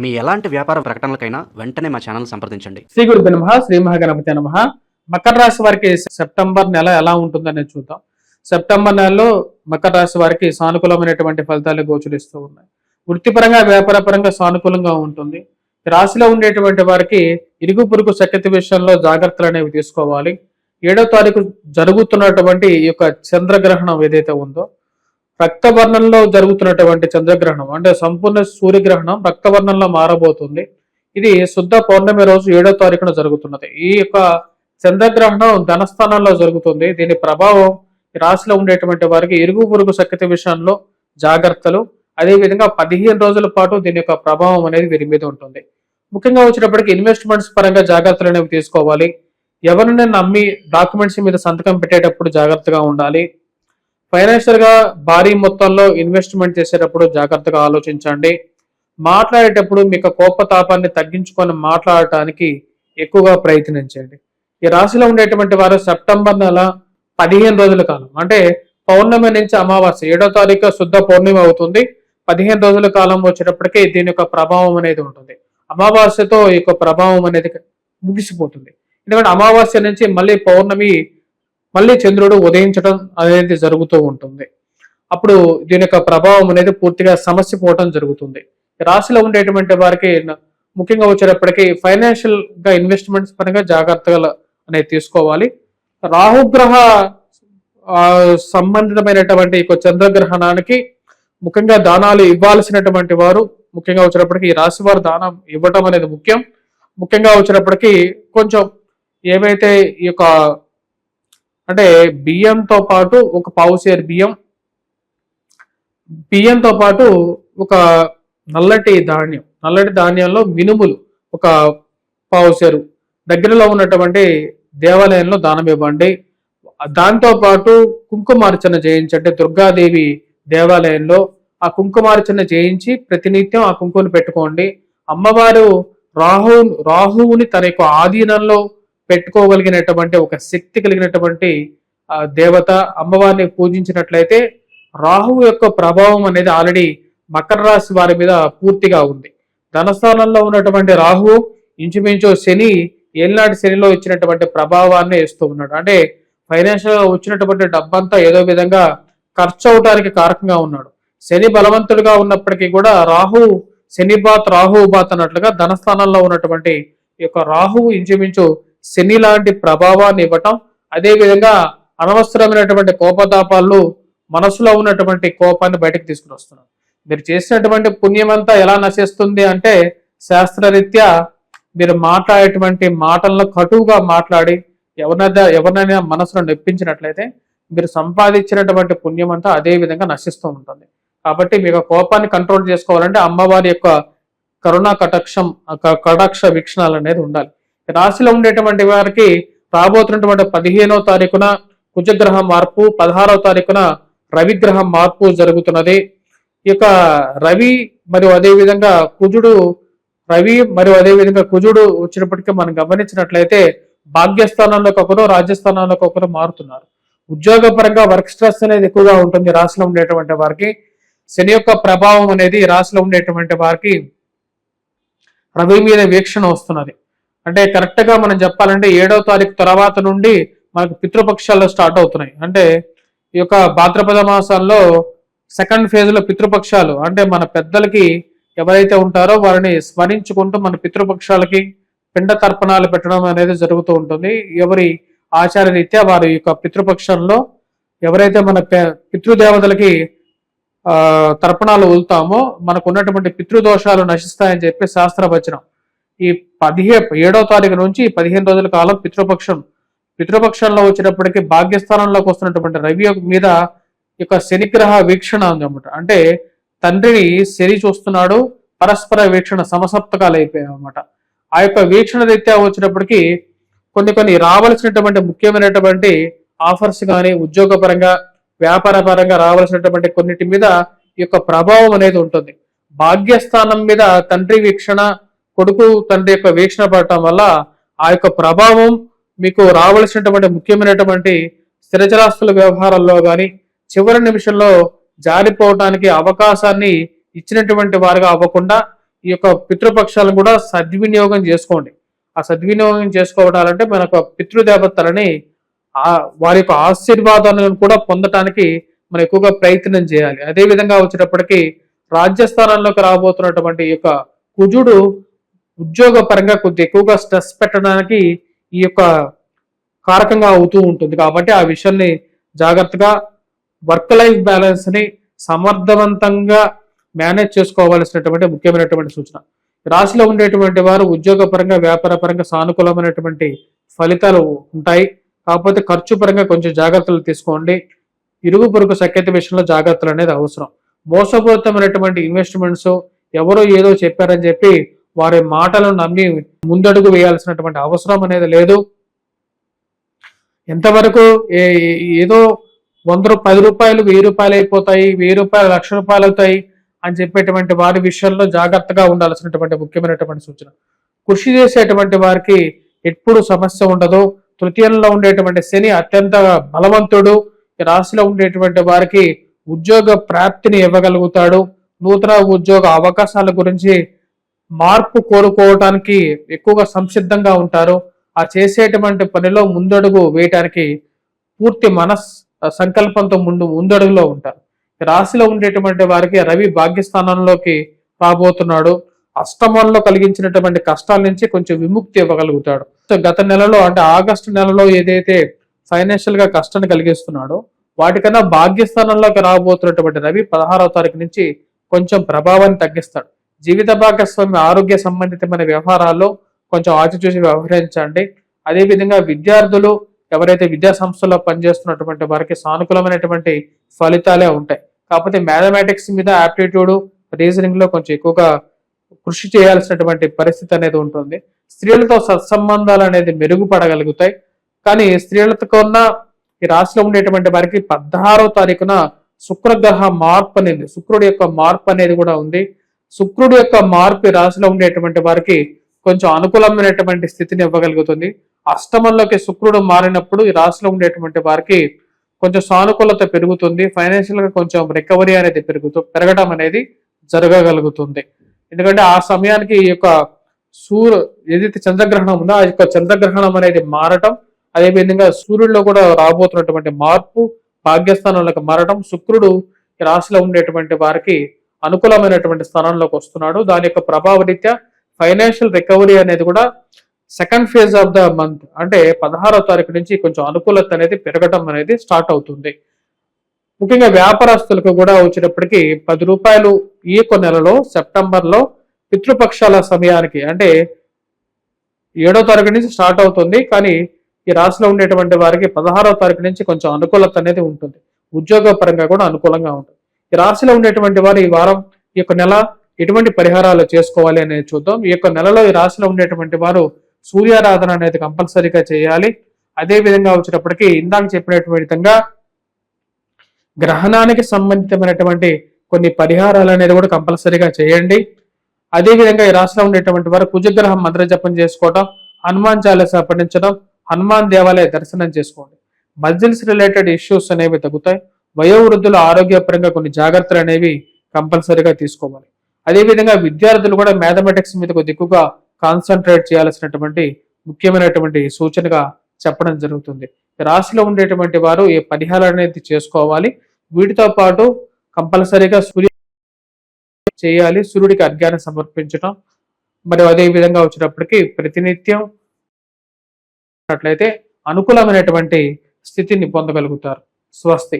మీ ఎలాంటి వ్యాపార ప్రకటనలకైనా వెంటనే మా ఛానల్ సంప్రదించండి. శ్రీ గురు నమ శ్రీ మహాగణపతి నమ. మకర రాశి వారికి సెప్టెంబర్ నెల ఎలా ఉంటుందని చూద్దాం. సెప్టెంబర్ నెలలో మకర రాశి వారికి సానుకూలమైనటువంటి ఫలితాలు గోచరిస్తూ ఉన్నాయి. వృత్తిపరంగా వ్యాపారపరంగా సానుకూలంగా ఉంటుంది. రాశిలో ఉండేటువంటి వారికి ఇరుగు పొరుగు సఖ్యత విషయంలో జాగ్రత్తలు అనేవి తీసుకోవాలి. ఏడో తారీఖు జరుగుతున్నటువంటి ఈ యొక్క చంద్రగ్రహణం ఏదైతే ఉందో రక్తవర్ణంలో జరుగుతున్నటువంటి చంద్రగ్రహణం అంటే సంపూర్ణ సూర్యగ్రహణం రక్తవర్ణంలో మారబోతుంది. ఇది శుద్ధ పౌర్ణమి రోజు ఏడో తారీఖున జరుగుతున్నది. ఈ యొక్క చంద్రగ్రహణం ధనస్థానంలో జరుగుతుంది. దీని ప్రభావం రాశిలో ఉండేటువంటి వారికి ఇరుగు పొరుగు శక్తి విషయంలో జాగ్రత్తలు అదేవిధంగా పదిహేను రోజుల పాటు దీని యొక్క ప్రభావం అనేది వీరి మీద ఉంటుంది. ముఖ్యంగా వచ్చినప్పటికీ ఇన్వెస్ట్మెంట్స్ పరంగా జాగ్రత్తలు అనేవి తీసుకోవాలి. ఎవరిని నమ్మి డాక్యుమెంట్స్ మీద సంతకం పెట్టేటప్పుడు జాగ్రత్తగా ఉండాలి. ఫైనాన్షియల్గా భారీ మొత్తంలో ఇన్వెస్ట్మెంట్ చేసేటప్పుడు జాగ్రత్తగా ఆలోచించండి. మాట్లాడేటప్పుడు మీకు కోపతాపాన్ని తగ్గించుకొని మాట్లాడటానికి ఎక్కువగా ప్రయత్నించండి ఈ రాశిలో ఉండేటువంటి వారు సెప్టెంబర్ నెల పదిహేను రోజుల కాలం అంటే పౌర్ణమి నుంచి అమావాస్య ఏడో తారీఖు శుద్ధ పౌర్ణమి అవుతుంది. పదిహేను రోజుల కాలం వచ్చేటప్పటికి దీని యొక్క ప్రభావం అనేది ఉంటుంది. అమావాస్యతో ఈ యొక్క ప్రభావం అనేది ముగిసిపోతుంది. ఎందుకంటే అమావాస్య నుంచి మళ్ళీ పౌర్ణమి మళ్ళీ చంద్రుడు ఉదయించడం అనేది జరుగుతూ ఉంటుంది. అప్పుడు దీని యొక్క ప్రభావం అనేది పూర్తిగా సమస్య పోవటం జరుగుతుంది. రాశిలో ఉండేటువంటి వారికి ముఖ్యంగా వచ్చేటప్పటికి ఫైనాన్షియల్గా ఇన్వెస్ట్మెంట్స్ పరంగా జాగ్రత్తలు అనేది తీసుకోవాలి. రాహుగ్రహ సంబంధితమైనటువంటి చంద్రగ్రహణానికి ముఖ్యంగా దానాలు ఇవ్వాల్సినటువంటి వారు ముఖ్యంగా వచ్చినప్పటికీ ఈ రాశి వారు దానం ఇవ్వటం అనేది ముఖ్యం. ముఖ్యంగా వచ్చినప్పటికీ కొంచెం ఏవైతే ఈ యొక్క అంటే బియ్యంతో పాటు ఒక పావు షేర్ బియ్యం బియ్యంతో పాటు ఒక నల్లటి ధాన్యం నల్లటి ధాన్యంలో మినుములు ఒక పావు షేరు దగ్గరలో ఉన్నటువంటి దేవాలయంలో దానం ఇవ్వండి. దాంతో పాటు కుంకుమార్చన చేయించండి. దుర్గాదేవి దేవాలయంలో ఆ కుంకుమార్చన చేయించి ప్రతినిత్యం ఆ కుంకుమను పెట్టుకోండి. అమ్మవారు రాహు రాహువుని తన యొక్క ఆధీనంలో పెట్టుకోగలిగినటువంటి ఒక శక్తి కలిగినటువంటి దేవత అమ్మవారిని పూజించినట్లయితే రాహువు యొక్క ప్రభావం అనేది ఆల్రెడీ మకర రాశి వారి మీద పూర్తిగా ఉంది. ధనస్థానంలో ఉన్నటువంటి రాహువు ఇంచుమించు శని ఏలినాటి శనిలో ఇచ్చినటువంటి ప్రభావాన్ని ఇస్తూ ఉన్నాడు. అంటే ఫైనాన్షియల్గా వచ్చినటువంటి డబ్బంతా ఏదో విధంగా ఖర్చు అవడానికి కారకంగా ఉన్నాడు. శని బలవంతుడిగా ఉన్నప్పటికీ కూడా రాహు శని బాత్ రాహు బాత్ అన్నట్లుగా ధనస్థానంలో ఉన్నటువంటి ఈ యొక్క రాహువు ఇంచుమించు శని లాంటి ప్రభావాన్ని ఇవ్వటం అదేవిధంగా అనవసరమైనటువంటి కోపతాపాలు మనసులో ఉన్నటువంటి కోపాన్ని బయటకు తీసుకుని వస్తున్నాం. మీరు చేసినటువంటి పుణ్యమంతా ఎలా నశిస్తుంది అంటే శాస్త్రరీత్యా మీరు మాట్లాడేటువంటి మాటలను కటువుగా మాట్లాడి ఎవరినైనా ఎవరినైనా మనసులో నొప్పించినట్లయితే మీరు సంపాదించినటువంటి పుణ్యం అంతా అదే విధంగా నశిస్తూ ఉంటుంది. కాబట్టి మీకు కోపాన్ని కంట్రోల్ చేసుకోవాలంటే అమ్మవారి యొక్క కరుణా కటాక్షం ఆ కటాక్ష వీక్షణాలు అనేది ఉండాలి. రాశిలో ఉండేటువంటి వారికి రాబోతున్నటువంటి పదిహేనో తారీఖున కుజగ్రహ మార్పు పదహారవ తారీఖున రవిగ్రహం మార్పు జరుగుతున్నది. ఈ యొక్క రవి మరియు అదే విధంగా కుజుడు రవి మరియు అదే విధంగా కుజుడు వచ్చినప్పటికీ మనం గమనించినట్లయితే భాగ్యస్థానంలోకి ఒకరు రాజ్యస్థానంలోకి ఒకరు మారుతున్నారు. ఉద్యోగపరంగా వర్క్ స్ట్రెస్ అనేది ఎక్కువగా ఉంటుంది రాశిలో ఉండేటువంటి వారికి. శని యొక్క ప్రభావం అనేది రాశిలో ఉండేటువంటి వారికి రవి మీద వీక్షణ వస్తున్నది. అంటే కరెక్ట్గా మనం చెప్పాలంటే ఏడవ తారీఖు తర్వాత నుండి మనకు పితృపక్షాలు స్టార్ట్ అవుతున్నాయి. అంటే ఈ యొక్క భాద్రపద మాసాల్లో సెకండ్ ఫేజ్లో పితృపక్షాలు అంటే మన పెద్దలకి ఎవరైతే ఉంటారో వారిని స్మరించుకుంటూ మన పితృపక్షాలకి పిండ తర్పణాలు పెట్టడం అనేది జరుగుతూ ఉంటుంది. ఎవరి ఆచార రీత్యా వారి యొక్క పితృపక్షంలో ఎవరైతే మన పితృదేవతలకి ఆ తర్పణాలు వదులుతామో మనకు ఉన్నటువంటి పితృదోషాలు నశిస్తాయని చెప్పి శాస్త్రవచనం. ఈ పదిహే ఏడో తారీఖు నుంచి పదిహేను రోజుల కాలం పితృపక్షం. పితృపక్షంలో వచ్చినప్పటికీ భాగ్యస్థానంలోకి వస్తున్నటువంటి రవి మీద యొక్క శనిగ్రహ వీక్షణ ఉందన్నమాట అంటే తండ్రిని శని చూస్తున్నాడు పరస్పర వీక్షణ సమసప్తకాలు అయిపోయాయి అనమాట ఆ యొక్క వీక్షణ రీత్యా వచ్చినప్పటికీ కొన్ని కొన్ని రావాల్సినటువంటి ముఖ్యమైనటువంటి ఆఫర్స్ కానీ ఉద్యోగపరంగా వ్యాపార పరంగా రావాల్సినటువంటి కొన్నిటి మీద ఈ యొక్క ప్రభావం అనేది ఉంటుంది. భాగ్యస్థానం మీద తండ్రి వీక్షణ కొడుకు తండ్రి యొక్క వీక్షణ పడటం వల్ల ఆ యొక్క ప్రభావం మీకు రావలసినటువంటి ముఖ్యమైనటువంటి స్థిరచరాస్తుల వ్యవహారాల్లో కానీ చివరి నిమిషంలో జారిపోవటానికి అవకాశాన్ని ఇచ్చినటువంటి వారిగా అవ్వకుండా ఈ యొక్క పితృపక్షాలను కూడా సద్వినియోగం చేసుకోండి. ఆ సద్వినియోగం చేసుకోవడాలంటే మన యొక్క పితృదేవతలని వారి యొక్క ఆశీర్వాదాలను కూడా పొందటానికి మనం ఎక్కువగా ప్రయత్నం చేయాలి. అదే విధంగా వచ్చేటప్పటికి రాజ్యస్థానంలోకి రాబోతున్నటువంటి ఈ యొక్క కుజుడు ఉద్యోగ పరంగా కొద్ది ఎక్కువగా స్ట్రెస్ పెట్టడానికి ఈ యొక్క కారకంగా అవుతూ ఉంటుంది. కాబట్టి ఆ విషయాన్ని జాగ్రత్తగా వర్క్ లైఫ్ బ్యాలెన్స్ని సమర్థవంతంగా మేనేజ్ చేసుకోవాల్సినటువంటి ముఖ్యమైనటువంటి సూచన. రాశిలో ఉండేటువంటి వారు ఉద్యోగ పరంగా వ్యాపార పరంగా సానుకూలమైనటువంటి ఫలితాలు ఉంటాయి. కాకపోతే ఖర్చు పరంగా కొంచెం జాగ్రత్తలు తీసుకోండి. ఇరుగు పొరుగు సఖ్యత విషయంలో జాగ్రత్తలు అనేది అవసరం. మోసపూరితమైనటువంటి ఇన్వెస్ట్మెంట్స్ ఎవరో ఏదో చెప్పారని చెప్పి వారి మాటలను నమ్మి ముందడుగు వేయాల్సినటువంటి అవసరం అనేది లేదు. ఎంతవరకు ఏ- ఏదో వంద పది రూపాయలు వెయ్యి రూపాయలు అయిపోతాయి వెయ్యి రూపాయలు లక్ష రూపాయలు అవుతాయి అని చెప్పేటువంటి వారి విషయంలో జాగ్రత్తగా ఉండాల్సినటువంటి ముఖ్యమైనటువంటి సూచన. కృషి చేసేటువంటి వారికి ఎప్పుడు సమస్య ఉండదు. తృతీయంలో ఉండేటువంటి శని అత్యంత బలవంతుడు. ఈ రాశిలో ఉండేటువంటి వారికి ఉద్యోగ ప్రాప్తిని ఇవ్వగలుగుతాడు. నూతన ఉద్యోగ అవకాశాల గురించి మార్పు కోరుకోవటానికి ఎక్కువగా సంసిద్ధంగా ఉంటారు. ఆ చేసేటువంటి పనిలో ముందడుగు వేయటానికి పూర్తి మనస్ సంకల్పంతో ముందు ముందడుగులో ఉంటారు. రాశిలో ఉండేటువంటి వారికి రవి భాగ్యస్థానంలోకి రాబోతున్నాడు. అష్టమంలో కలిగించినటువంటి కష్టాల నుంచి కొంచెం విముక్తి ఇవ్వగలుగుతాడు. సో గత నెలలో అంటే ఆగస్టు నెలలో ఏదైతే ఫైనాన్షియల్గా కష్టాన్ని కలిగిస్తున్నాడో వాటికన్నా భాగ్యస్థానంలోకి రాబోతున్నటువంటి రవి పదహారవ తారీఖు నుంచి కొంచెం ప్రభావాన్ని తగ్గిస్తాడు. జీవిత భాగస్వామి ఆరోగ్య సంబంధితమైన వ్యవహారాల్లో కొంచెం ఆచిచూసి వ్యవహరించండి. అదేవిధంగా విద్యార్థులు ఎవరైతే విద్యా సంస్థల్లో పనిచేస్తున్నటువంటి వారికి సానుకూలమైనటువంటి ఫలితాలే ఉంటాయి. కాకపోతే మ్యాథమెటిక్స్ మీద ఆప్టిట్యూడ్ రీజనింగ్లో కొంచెం ఎక్కువగా కృషి చేయాల్సినటువంటి పరిస్థితి అనేది ఉంటుంది. స్త్రీలతో సత్సంబంధాలు అనేది మెరుగుపడగలుగుతాయి. కానీ స్త్రీలతో ఉన్న ఈ రాశిలో ఉండేటువంటి వారికి పదహారో తారీఖున శుక్రగ్రహ మార్పు అనేది శుక్రుడి యొక్క మార్పు అనేది కూడా ఉంది. శుక్రుడు యొక్క మార్పు రాశిలో ఉండేటువంటి వారికి కొంచెం అనుకూలమైనటువంటి స్థితిని ఇవ్వగలుగుతుంది. అష్టమంలోకి శుక్రుడు మారినప్పుడు ఈ రాశిలో ఉండేటువంటి వారికి కొంచెం సానుకూలత పెరుగుతుంది. ఫైనాన్షియల్గా కొంచెం రికవరీ అనేది పెరుగుతూ పెరగడం అనేది జరగగలుగుతుంది. ఎందుకంటే ఆ సమయానికి ఈ యొక్క సూర్య ఏదైతే చంద్రగ్రహణం ఉందో ఆ యొక్క చంద్రగ్రహణం అనేది మారటం అదే విధంగా సూర్యుడిలో కూడా రాబోతున్నటువంటి మార్పు భాగ్యస్థానంలోకి మారటం శుక్రుడు రాశిలో ఉండేటువంటి వారికి అనుకూలమైనటువంటి స్థానంలోకి వస్తున్నాడు. దాని యొక్క ప్రభావరీత్యా ఫైనాన్షియల్ రికవరీ అనేది కూడా second phase of the month అంటే పదహారో తారీఖు నుంచి కొంచెం అనుకూలత అనేది పెరగడం అనేది స్టార్ట్ అవుతుంది. ముఖ్యంగా వ్యాపారస్తులకు కూడా వచ్చేటప్పటికి పది రూపాయలు ఈ యొక్క నెలలో సెప్టెంబర్లో పితృపక్షాల సమయానికి అంటే ఏడో తారీఖు నుంచి స్టార్ట్ అవుతుంది. కానీ ఈ రాశిలో ఉండేటువంటి వారికి పదహారో తారీఖు నుంచి కొంచెం అనుకూలత అనేది ఉంటుంది. ఉద్యోగపరంగా కూడా అనుకూలంగా ఉంటుంది. ఈ రాశిలో ఉండేటువంటి వారు ఈ వారం ఈ యొక్క నెల ఎటువంటి పరిహారాలు చేసుకోవాలి అనేది చూద్దాం. ఈ యొక్క నెలలో ఈ రాశిలో ఉండేటువంటి వారు సూర్యారాధన అనేది కంపల్సరీగా చేయాలి. అదే విధంగా వచ్చినప్పటికీ ఇందాక చెప్పినటువంటి విధంగా గ్రహణానికి సంబంధితమైనటువంటి కొన్ని పరిహారాలు అనేది కూడా కంపల్సరీగా చేయండి. అదే విధంగా ఈ రాశిలో ఉండేటువంటి వారు కుజగ్రహం మంత్ర జపం చేసుకోవడం హనుమాన్ చాలీస పఠించడం హనుమాన్ దేవాలయ దర్శనం చేసుకోండి. మజిల్స్ రిలేటెడ్ ఇష్యూస్ అనేవి తగ్గుతాయి. వయోవృద్ధుల ఆరోగ్యపరంగా కొన్ని జాగ్రత్తలు అనేవి కంపల్సరీగా తీసుకోవాలి. అదేవిధంగా విద్యార్థులు కూడా మ్యాథమెటిక్స్ మీద కొద్ది ఎక్కువగా కాన్సన్ట్రేట్ చేయాల్సినటువంటి ముఖ్యమైనటువంటి సూచనగా చెప్పడం జరుగుతుంది. రాశిలో ఉండేటువంటి వారు ఈ పరిహారాలు అనేది చేసుకోవాలి. వీటితో పాటు కంపల్సరీగా సూర్య చేయాలి. సూర్యుడికి అర్ఘ్యాన్ని సమర్పించడం మరియు అదే విధంగా వచ్చినప్పటికీ ప్రతినిత్యం అట్లయితే అనుకూలమైనటువంటి స్థితిని పొందగలుగుతారు. స్వస్తి.